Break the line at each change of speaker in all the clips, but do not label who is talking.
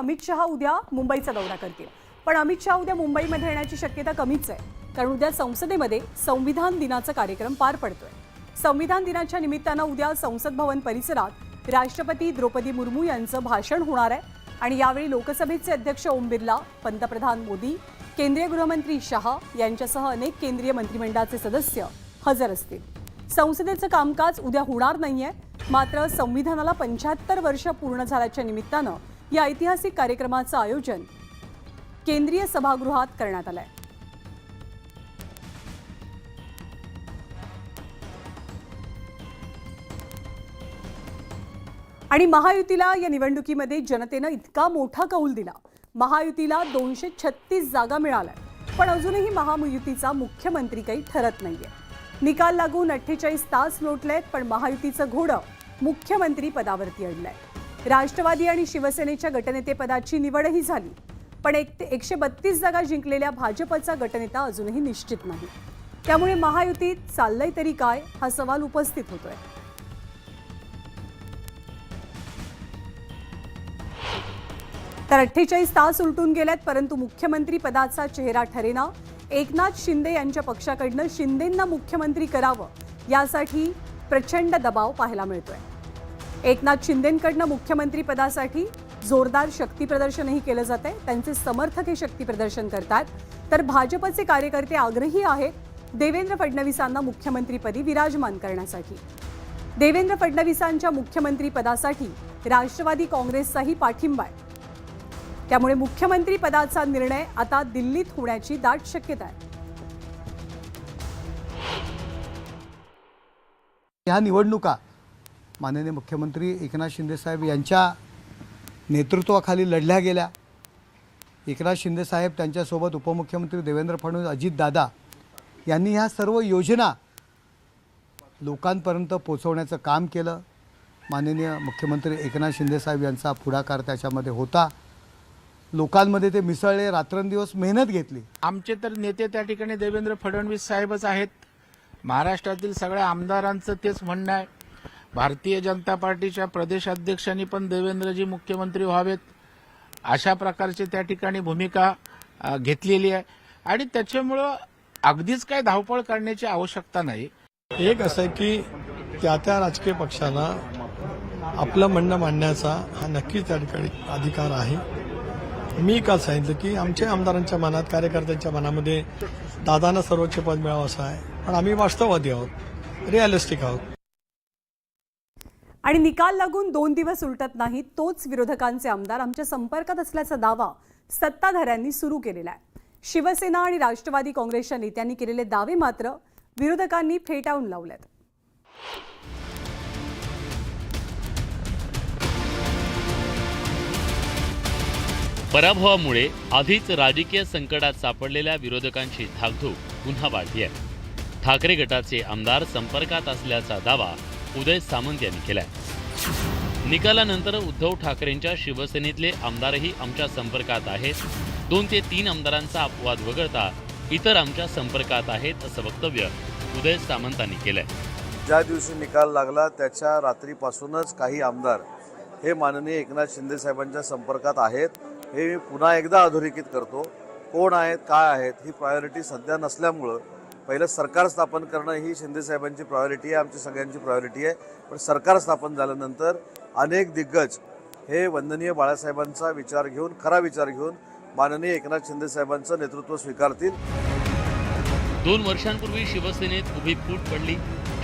अमित शहा उद्या मुंबईचा दौरा करतील. पण अमित शहा उद्या मुंबईमध्ये येण्याची शक्यता कमीच आहे. कारण उद्या संसदेमध्ये संविधान दिनाचा कार्यक्रम पार पडतोय. संविधान दिनाच्या निमित्तानं उद्या संसद भवन परिसरात राष्ट्रपती द्रौपदी मुर्मू यांचं भाषण होणार आहे. आणि यावेळी लोकसभेचे अध्यक्ष ओम बिर्ला पंतप्रधान मोदी केंद्रीय गृहमंत्री शहा यांच्यासह अनेक केंद्रीय मंत्रिमंडळाचे सदस्य हजर असतील. संसदेचं कामकाज उद्या होणार नाहीये. मात्र संविधानाला पंच्याहत्तर वर्ष पूर्ण झाल्याच्या निमित्तानं या ऐतिहासिक कार्यक्रमाचं आयोजन केंद्रीय सभागृहात करण्यात आलंय. आणि महायुतीला या निवडणुकीमध्ये जनतेनं इतका मोठा कौल दिला. महायुतीला दोनशे छत्तीस जागा मिळाल्या. पण अजूनही महायुतीचा मुख्यमंत्री काही ठरत नाहीये. निकाल लागून अठ्ठेचाळीस तास लोटलेत पण महायुतीचं घोडं मुख्यमंत्री पदावरती अडलंय. राष्ट्रवादी आणि शिवसेनेच्या गटनेतेपदाची निवडही झाली. पण एक ते एकशे बत्तीस जागा जिंकलेल्या भाजपचा गटनेता अजूनही निश्चित नाही. त्यामुळे महायुतीत चाललंय तरी काय हा सवाल उपस्थित होतोय. तर अठ्ठेचाळीस तास उलटून गेल्यात परंतु मुख्यमंत्री पदाचा चेहरा ठरेना. एकनाथ शिंदे यांच्या पक्षाकडनं शिंदेंना मुख्यमंत्री करावं यासाठी प्रचंड दबाव पाहायला मिळतोय. एकनाथ शिंदेंकडनं मुख्यमंत्रीपदासाठी जोरदार शक्ती प्रदर्शनही केलं जात आहे. त्यांचे समर्थक हे शक्ती प्रदर्शन करतात. तर भाजपचे कार्यकर्ते आग्रही आहेत देवेंद्र फडणवीसांना मुख्यमंत्रीपदी विराजमान करण्यासाठी. देवेंद्र फडणवीसांच्या मुख्यमंत्रीपदासाठी राष्ट्रवादी काँग्रेसचाही पाठिंबा आहे. त्यामुळे मुख्यमंत्रीपदाचा निर्णय आता दिल्लीत होण्याची दाट शक्यता आहे.
ह्या निवडणुका माननीय मुख्यमंत्री एकनाथ शिंदेसाहेब यांच्या नेतृत्वाखाली लढल्या गेल्या. एकनाथ शिंदेसाहेब त्यांच्यासोबत उपमुख्यमंत्री देवेंद्र फडणवीस अजितदादा यांनी ह्या सर्व योजना लोकांपर्यंत पोचवण्याचं काम केलं. माननीय मुख्यमंत्री एकनाथ शिंदेसाहेब यांचा पुढाकार त्याच्यामध्ये होता. लोकांमध्ये ते मिसळले रात्रंदिवस मेहनत घेतली.
आमचे तर नेते त्या ठिकाणी देवेंद्र फडणवीस साहेबच आहेत. महाराष्ट्रातील सगळ्या आमदारांचं तेच म्हणणं आहे. भारतीय जनता पार्टीच्या प्रदेशाध्यक्षांनी पण देवेंद्रजी मुख्यमंत्री व्हावेत अशा प्रकारची त्या ठिकाणी भूमिका घेतलेली आहे. आणि त्याच्यामुळं अगदीच काय धावपळ करण्याची आवश्यकता नाही.
एक असं आहे की त्या त्या राजकीय पक्षाला आपलं म्हणणं मांडण्याचा हा नक्कीच त्या ठिकाणी अधिकार आहे. मी काल सांगितलं की आमच्या आमदारांच्या मनात कार्यकर्त्यांच्या मनामध्ये दादांना सर्वोच्च पद मिळावं असं आहे. पण आम्ही वास्तववादी आहोत रिअलिस्टिक आहोत.
आणि निकाल लागून दोन दिवस उलटत नाही तोच विरोधकांचे आमदार आमच्या संपर्कात असल्याचा दावा सत्ताधाऱ्यांनी सुरू केलेला आहे. शिवसेना आणि राष्ट्रवादी काँग्रेसच्या नेत्यांनी केलेले दावे मात्र विरोधकांनी फेटाळून लावलेत.
पराभवामुळे आधीच राजकीय संकटात सापडलेल्या विरोधकांची धाकधूक पुन्हा वाढली आहे. ठाकरे गटाचे आमदार संपर्कात असल्याचा दावा उदय सामंत यांनी केलाय. निकालानंतर उद्धव ठाकरेंच्या शिवसेनेतले आमदारही आमच्या संपर्कात आहेत. दोन ते तीन आमदारांचा अपवाद वगळता इतर आमच्या संपर्कात आहेत असं वक्तव्य उदय सामंतांनी केलंय.
ज्या दिवशी निकाल लागला त्याच्या रात्रीपासूनच काही आमदार हे माननीय एकनाथ शिंदे साहेबांच्या संपर्कात आहेत. हे मी पुन्हा एकदा अधोरेखित करतो. कोण आहेत काय आहेत ही प्रायोरिटी सध्या नसल्यामुळं पहिलं सरकार स्थापन करणं ही शिंदे साहेबांची प्रायोरिटी आहे आमची सगळ्यांची प्रायोरिटी आहे. पण सरकार स्थापन झाल्यानंतर अनेक दिग्गज हे वंदनीय बाळासाहेबांचा विचार घेऊन खरा विचार घेऊन माननीय एकनाथ शिंदे साहेबांचं नेतृत्व स्वीकारतील.
दोन वर्षांपूर्वी शिवसेनेत उभी फूट पडली.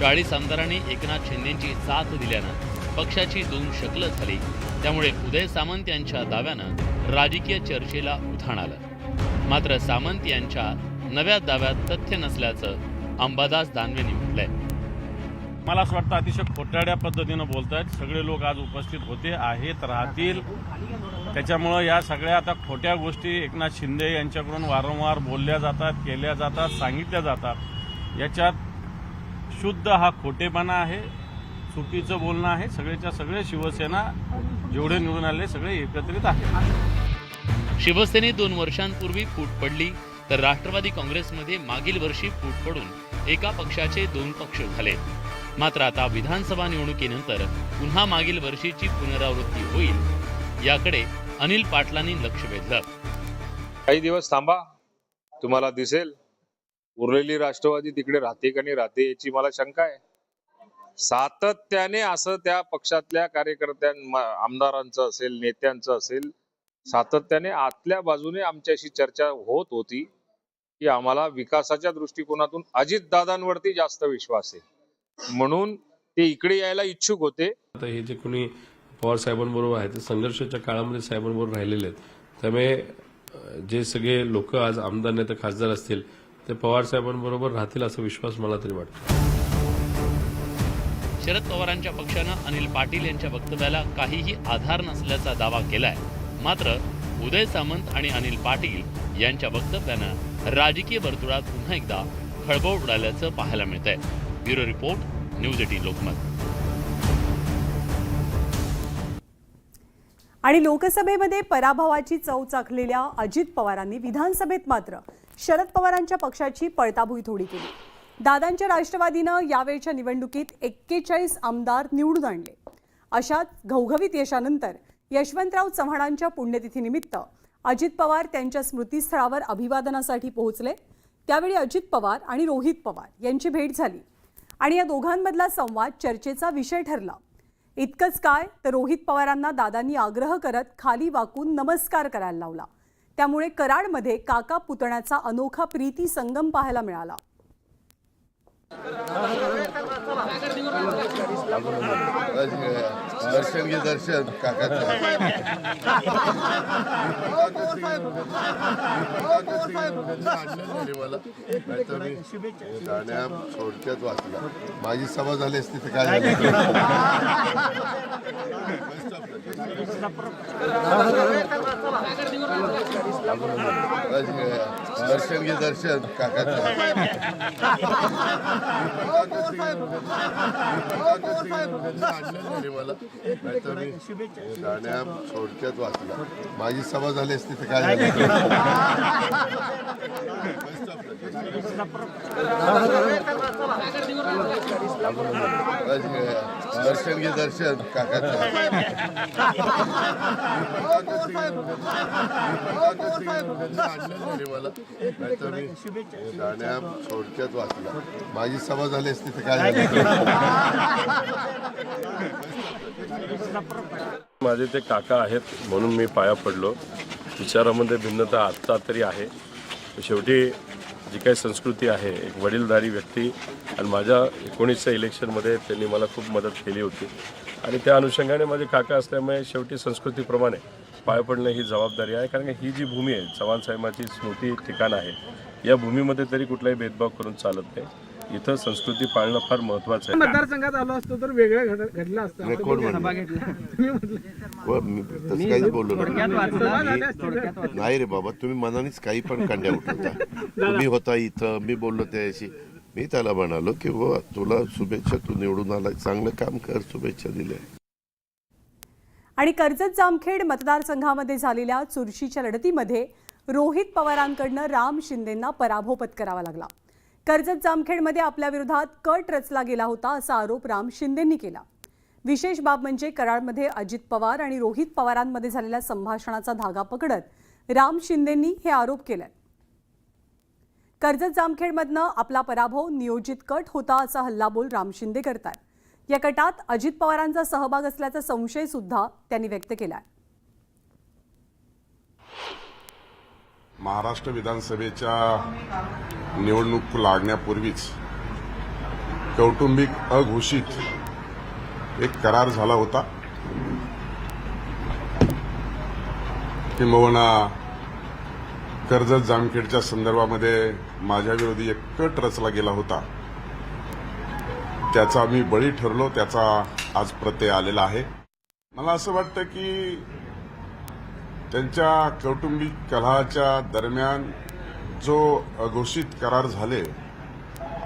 चाळीस आमदारांनी एकनाथ शिंदेची साथ दिल्यानं पक्षाची दोन शकलं झाली. त्यामुळे उदय सामंत यांच्या दाव्यानं राजकीय चर्चेला उधाण आलं. मात्र सामंत यांच्या नव्या दाव्यात तथ्य नसल्याचं अंबादास दानवेंनी म्हटलंय.
मला असं वाटतं अतिशय खोटाड्या पद्धतीनं बोलतायत. सगळे लोक आज उपस्थित होते आहेत राहतील. त्याच्यामुळं या सगळ्या आता खोट्या गोष्टी एकनाथ शिंदे यांच्याकडून वारंवार बोलल्या जातात केल्या जातात सांगितल्या जातात. याच्यात शुद्ध हा खोटेपणा आहे चुकीचं बोलणं आहे. सगळेच्या सगळे शिवसेना जेवढे निवडून आले सगळे एकत्रित आहेत.
शिवसेनेत दोन वर्षांपूर्वी फूट पडली. तर राष्ट्रवादी काँग्रेसमध्ये मागील वर्षी फूट पडून एका पक्षाचे दोन पक्ष झाले. मात्र आता विधानसभा निवडणुकीनंतर पुन्हा मागील वर्षीची पुनरावृत्ती होईल याकडे अनिल पाटलांनी लक्ष वेधलं.
काही दिवस थांबा तुम्हाला दिसेल उरलेली राष्ट्रवादी तिकडे राहते का नाही राहते याची मला शंका आहे. सातत्याने असं त्या पक्षातल्या कार्यकर्त्यां आमदारांचं असेल नेत्यांचं असेल सातत्याने आतल्या बाजूने आमच्याशी चर्चा होत होती. की आम्हाला विकासाच्या दृष्टिकोनातून अजितदादांवरती जास्त विश्वास आहे. म्हणून ते इकडे यायला इच्छुक होते.
आता हे जे कोणी पवार साहेबांबरोबर आहे ते संघर्षाच्या काळामध्ये साहेबांबरोबर राहिलेले आहेत. त्यामुळे जे सगळे लोक आज आमदार नाही तर खासदार असतील ते पवार साहेबांबरोबर राहतील असा विश्वास मला तरी वाटतो.
शरद पवारांच्या पक्षानं अनिल पाटील यांच्या वक्तव्याला काहीही आधार नसल्याचा दावा केलाय. मात्र उदय सामंत आणि अनिल पाटील यांच्या वक्तव्यानं राजकीय वर्तुळात पुन्हा एकदा खळबळ उडाल्याचं पाहायला मिळत आहे bureau report news eighteen Lokmat.
आणि लोकसभेमध्ये पराभवाची चव चाखलेल्या अजित पवारांनी विधानसभेत मात्र शरद पवारांच्या पक्षाची पळताभुई थोडी केली. दादांच्या राष्ट्रवादीनं यावेळच्या निवडणुकीत एक्केचाळीस आमदार निवडून आणले. अशाच घवघवीत यशानंतर यशवंतराव चव्हाणांच्या पुण्यतिथीनिमित्त अजित पवार त्यांच्या स्मृतीस्थळावर अभिवादनासाठी पोहोचले. त्यावेळी अजित पवार आणि रोहित पवार यांची भेट झाली आणि या दोघांमधला संवाद चर्चेचा विषय ठरला. इतकंच काय तर रोहित पवारांना दादांनी आग्रह करत खाली वाकून नमस्कार करायला लावला. त्यामुळे कराडमध्ये काका पुतण्याचा अनोखा प्रीती संगम पाहायला मिळाला.
दर्शन घे दर्शन. मी गाण्या थोडक्यात वाचला माझी सभा झाली असती तर काय झालं? दर्शन घे दर्शन. काकाचं. मला नाहीतर मी गाण्या थोडक्यात वाचला माझी सभा झाली असती तर काय झालं? दर्शन घे दर्शन. काकाचं. गाण्या थोडक्यात वाचला माझी सभा झाली असती तर काय
माझे ते काका आहेत म्हणून मी पाया पडलो. विचारामध्ये भिन्नता आत्ता तरी आहे. शेवटी जी काही संस्कृती आहे एक वडीलधारी व्यक्ती आणि माझ्या एकोणीसच्या इलेक्शनमध्ये त्यांनी मला खूप मदत केली होती. आणि त्या अनुषंगाने माझे काका असल्यामुळे शेवटी संस्कृतीप्रमाणे पाय पडणं ही जबाबदारी आहे कारण की ही जी भूमी आहे चव्हाण साहेबांची स्मृती ठिकाण आहे या भूमीमध्ये तरी कुठलाही भेदभाव करून चालत नाही. इथं संस्कृती पाळणं फार महत्त्वाचं आहे.
मतदारसंघात आलो असतो तर वेगळं घड- घडलं असतं.
कोण तसं काहीच बोललो नाही. रे बाबा तुम्ही मनानेच काही पण कांड्या उठवता. तुम्ही होता इथं मी बोललो त्याशी मी त्याला म्हणालो की व तुला शुभेच्छा तू निवडून आला चांगलं काम कर शुभेच्छा दिल्या.
आणि कर्जत जामखेड मतदारसंघामध्ये झालेल्या चुरशीच्या लढतीमध्ये रोहित पवारांकडनं राम शिंदेंना पराभव पत्करावा लागला. कर्जत जामखेडमध्ये आपल्या विरोधात कट रचला गेला होता असा आरोप राम शिंदेंनी केला. विशेष बाब म्हणजे कराडमध्ये अजित पवार आणि रोहित पवारांमध्ये झालेल्या संभाषणाचा धागा पकडत राम शिंदेंनी हे आरोप केले. कर्जत जामखेडमधनं आपला पराभव नियोजित कट होता असा हल्लाबोल राम शिंदे करतात या कटात अजित पवारांचा सहभाग असल्याचा संशय सुद्धा त्यांनी व्यक्त केला
महाराष्ट्र विधानसभेच्या निवडणूक लागण्यापूर्वीच कौटुंबिक अघोषित एक करार झाला होता किंबहुना कर्जत जामखेडच्या संदर्भामध्ये माझ्या विरोधी एक कट रचला गेला होता. त्याचा मी बळी ठरलो त्याचा आज प्रत्यय आलेला आहे. मला असं वाटतं की त्यांच्या कौटुंबिक कलहाच्या दरम्यान जो अघोषित करार झाले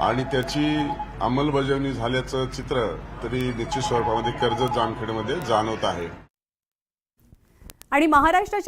आणि त्याची अंमलबजावणी झाल्याचं चित्र तरी निश्चित स्वरूपामध्ये कर्जत जामखेडमध्ये जाणवत आहे.
आणि महाराष्ट्राच्या